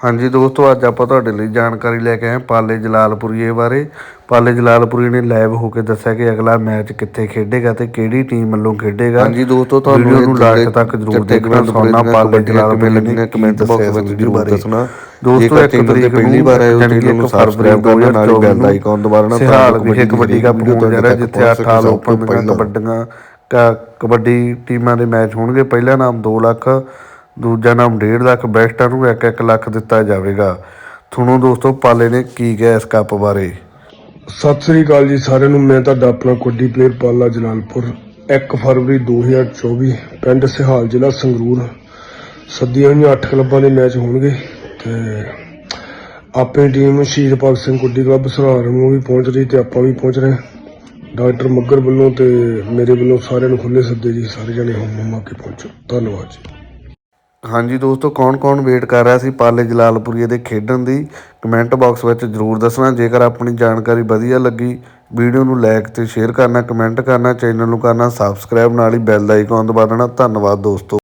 ਹਾਂਜੀ ਦੋਸਤੋ ਅੱਜ ਆਪਾਂ ਤੁਹਾਡੇ ਲਈ ਜਾਣਕਾਰੀ ਲੈ ਕੇ ਆਏ ਹਾਂ ਪਾਲੇ ਜਲਾਲਪੁਰੀਏ ਬਾਰੇ। ਪਾਲੇ ਜਲਾਲਪੁਰੀ ਨੇ ਲਾਈਵ ਹੋ ਕੇ ਦੱਸਿਆ ਕਿ ਅਗਲਾ ਮੈਚ ਕਿੱਥੇ ਖੇਡੇਗਾ ਤੇ ਕਿਹੜੀ ਟੀਮ ਵੱਲੋਂ ਖੇਡੇਗਾ। ਹਾਂਜੀ ਦੋਸਤੋ ਤੁਹਾਨੂੰ ਵੀਡੀਓ ਇਹ ਨੂੰ ਲਾਸਟ ਤੱਕ ਜਰੂਰ ਦੇਖਣਾ ਸੋਨਾ ਪਾਲੇ ਜਲਾਲਪੁਰੀ ਨੇ ਕਮੈਂਟ ਬਾਕਸ ਵਿੱਚ ਜਰੂਰ ਦੱਸਣਾ। ਦੋਸਤੋ ਇੱਕ ਤਰੀਕ ਪਹਿਲੀ ਵਾਰ ਆਏ ਹੋ ਚੈਨਲ ਨੂੰ ਸਬਸਕ੍ਰਾਈਬ ਕਰਨਾ ਨਾਲ ਬੈਲ ਦਾ 2024 ਆਈਕਨ ਦਬਾਉਣਾ ਸਿਹਾਲ ਵਿਖੇ ਕਬੱਡੀ ਕੱਪ ਹੋਣ ਜਾ ਰਿਹਾ ਜਿੱਥੇ ਤੱਕ 18 ਸਭ ਲੋਕਾਂ ਤੋਂ ਦੀਆਂ ਪਹਿਲਾਂ। ਕਬੱਡੀਆਂ ਕਬੱਡੀ ਟੀਮਾਂ ਦੇ ਮੈਚ ਹੋਣਗੇ। ਪਹਿਲਾ ਨਾਮ 2 ਲੱਖ ਦੂਜਾ ਨਾਮ 1.5 ਲੱਖ ਬੈਸਟਾਂ ਨੂੰ 1-1 ਲੱਖ ਦਿੱਤਾ ਜਾਵੇਗਾ। ਤੁਹਾਨੂੰ ਦੋਸਤੋ, ਪਾਲੇ ਨੇ ਕੀ ਕਿਹਾ ਇਸ ਕੱਪ ਬਾਰੇ? ਸਤਿ ਸ੍ਰੀ ਅਕਾਲ ਜੀ ਸਾਰਿਆਂ ਨੂੰ, ਮੈਂ ਤੁਹਾਡਾ ਆਪਣਾ ਕੁੱਡੀ ਪਲੇਅਰ ਪਾਲਾ ਜਲਾਲਪੁਰ। 1 ਫਰਵਰੀ 2024 ਪਿੰਡ ਸਿਹਾਲ, ਜ਼ਿਲ੍ਹਾ ਸੰਗਰੂਰ। ਸੱਦੀਆਂ ਹੋਈਆਂ 8 ਕਲੱਬਾਂ ਦੇ ਮੈਚ ਹੋਣਗੇ ਤੇ ਆਪਣੀ ਟੀਮ ਸ਼ਹੀਦ ਭਗਤ ਸਿੰਘ ਕੁੱਡੀ ਕਲੱਬ ਸਹਾਰਨ ਨੂੰ ਵੀ ਪਹੁੰਚ ਰਹੀ ਤੇ ਆਪਾਂ ਵੀ ਪਹੁੰਚ ਰਹੇ ਡਾਕਟਰ ਮੱਗਰ ਵੱਲੋਂ ਤੇ ਮੇਰੇ ਵੱਲੋਂ ਸਾਰਿਆਂ ਨੂੰ ਖੁੱਲੇ ਸੱਦੇ ਜੀ, ਸਾਰੇ ਜਣੇ ਹੁਣ ਮੌਕੇ ਪਹੁੰਚੋ। ਧੰਨਵਾਦ ਜੀ। ਹਾਂਜੀ ਦੋਸਤੋ, ਕੌਣ-ਕੌਣ ਵੇਟ ਕਰ ਰਿਹਾ ਸੀ ਪਾਲੇ ਜਲਾਲਪੁਰੀਏ ਦੇ ਖੇਡਣ ਦੀ? ਕਮੈਂਟ ਬਾਕਸ ਵਿੱਚ ਜਰੂਰ ਦੱਸਣਾ। ਜੇਕਰ ਆਪਣੀ ਜਾਣਕਾਰੀ ਵਧੀਆ ਲੱਗੀ, ਵੀਡੀਓ ਨੂੰ ਲਾਈਕ ਤੇ ਸ਼ੇਅਰ ਕਰਨਾ, ਕਮੈਂਟ ਕਰਨਾ, ਚੈਨਲ ਨੂੰ ਕਰਨਾ, ਸਬਸਕ੍ਰਾਈਬ ਨਾਲ ਹੀ ਬੈਲ ਦਾ ਆਈਕਨ ਦਬਾ ਦੇਣਾ। ਧੰਨਵਾਦ ਦੋਸਤੋ।